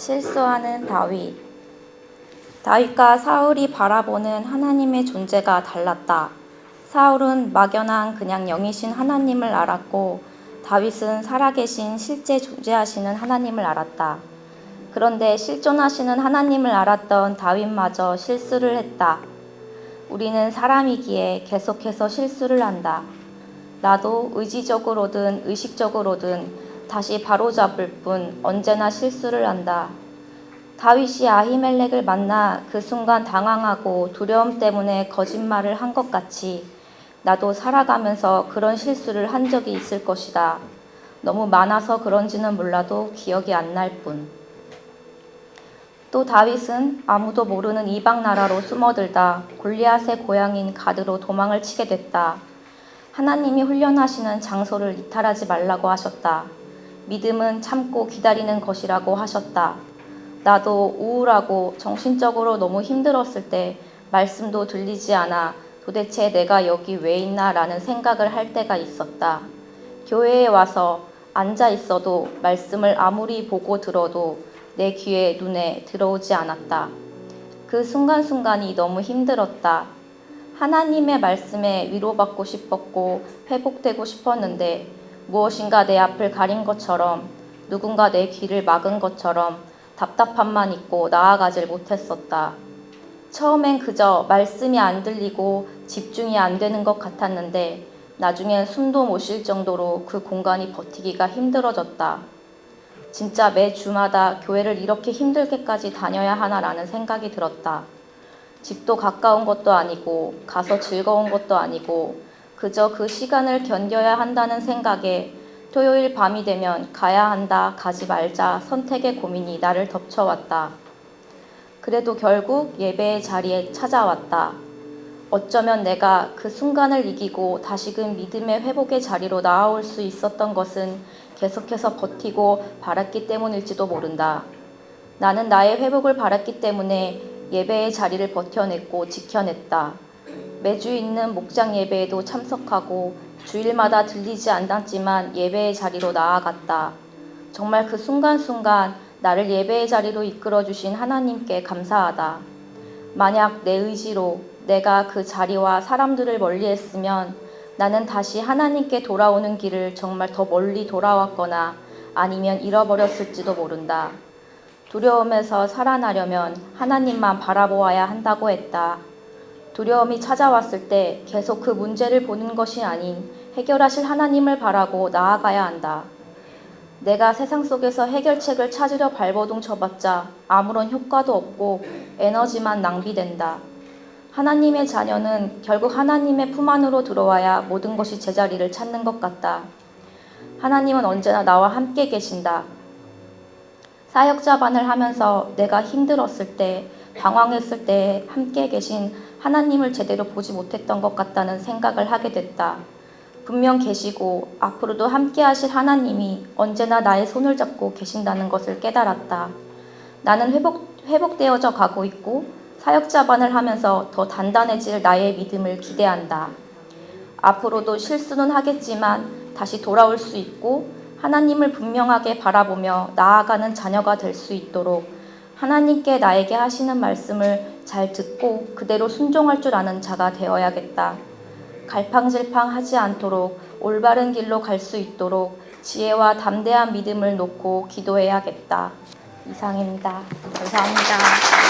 실수하는 다윗. 다윗과 사울이 바라보는 하나님의 존재가 달랐다. 사울은 막연한 그냥 영이신 하나님을 알았고 다윗은 살아계신 실제 존재하시는 하나님을 알았다. 그런데 실존하시는 하나님을 알았던 다윗마저 실수를 했다. 우리는 사람이기에 계속해서 실수를 한다. 나도 의지적으로든 의식적으로든 다시 바로잡을 뿐 언제나 실수를 한다. 다윗이 아히멜렉을 만나 그 순간 당황하고 두려움 때문에 거짓말을 한 것 같이 나도 살아가면서 그런 실수를 한 적이 있을 것이다. 너무 많아서 그런지는 몰라도 기억이 안 날 뿐. 또 다윗은 아무도 모르는 이방 나라로 숨어들다 골리앗의 고향인 가드로 도망을 치게 됐다. 하나님이 훈련하시는 장소를 이탈하지 말라고 하셨다. 믿음은 참고 기다리는 것이라고 하셨다. 나도 우울하고 정신적으로 너무 힘들었을 때 말씀도 들리지 않아 도대체 내가 여기 왜 있나 라는 생각을 할 때가 있었다. 교회에 와서 앉아 있어도 말씀을 아무리 보고 들어도 내 귀에 눈에 들어오지 않았다. 그 순간순간이 너무 힘들었다. 하나님의 말씀에 위로받고 싶었고 회복되고 싶었는데 무엇인가 내 앞을 가린 것처럼 누군가 내 귀를 막은 것처럼 답답함만 있고 나아가질 못했었다. 처음엔 그저 말씀이 안 들리고 집중이 안 되는 것 같았는데 나중엔 숨도 못 쉴 정도로 그 공간이 버티기가 힘들어졌다. 진짜 매 주마다 교회를 이렇게 힘들게까지 다녀야 하나라는 생각이 들었다. 집도 가까운 것도 아니고 가서 즐거운 것도 아니고 그저 그 시간을 견뎌야 한다는 생각에 토요일 밤이 되면 가야 한다, 가지 말자 선택의 고민이 나를 덮쳐왔다. 그래도 결국 예배의 자리에 찾아왔다. 어쩌면 내가 그 순간을 이기고 다시금 믿음의 회복의 자리로 나아올 수 있었던 것은 계속해서 버티고 바랐기 때문일지도 모른다. 나는 나의 회복을 바랐기 때문에 예배의 자리를 버텨냈고 지켜냈다. 매주 있는 목장 예배에도 참석하고 주일마다 들리지 않았지만 예배의 자리로 나아갔다. 정말 그 순간순간 나를 예배의 자리로 이끌어 주신 하나님께 감사하다. 만약 내 의지로 내가 그 자리와 사람들을 멀리 했으면 나는 다시 하나님께 돌아오는 길을 정말 더 멀리 돌아왔거나 아니면 잃어버렸을지도 모른다. 두려움에서 살아나려면 하나님만 바라보아야 한다고 했다. 두려움이 찾아왔을 때 계속 그 문제를 보는 것이 아닌 해결하실 하나님을 바라고 나아가야 한다. 내가 세상 속에서 해결책을 찾으려 발버둥 쳐봤자 아무런 효과도 없고 에너지만 낭비된다. 하나님의 자녀는 결국 하나님의 품 안으로 들어와야 모든 것이 제자리를 찾는 것 같다. 하나님은 언제나 나와 함께 계신다. 사역자반을 하면서 내가 힘들었을 때, 방황했을 때 함께 계신 하나님을 제대로 보지 못했던 것 같다는 생각을 하게 됐다. 분명 계시고 앞으로도 함께 하실 하나님이 언제나 나의 손을 잡고 계신다는 것을 깨달았다. 나는 회복, 회복되어져 가고 있고 사역자반을 하면서 더 단단해질 나의 믿음을 기대한다. 앞으로도 실수는 하겠지만 다시 돌아올 수 있고 하나님을 분명하게 바라보며 나아가는 자녀가 될 수 있도록 하나님께 나에게 하시는 말씀을 잘 듣고 그대로 순종할 줄 아는 자가 되어야겠다. 갈팡질팡 하지 않도록 올바른 길로 갈 수 있도록 지혜와 담대한 믿음을 놓고 기도해야겠다. 이상입니다. 감사합니다.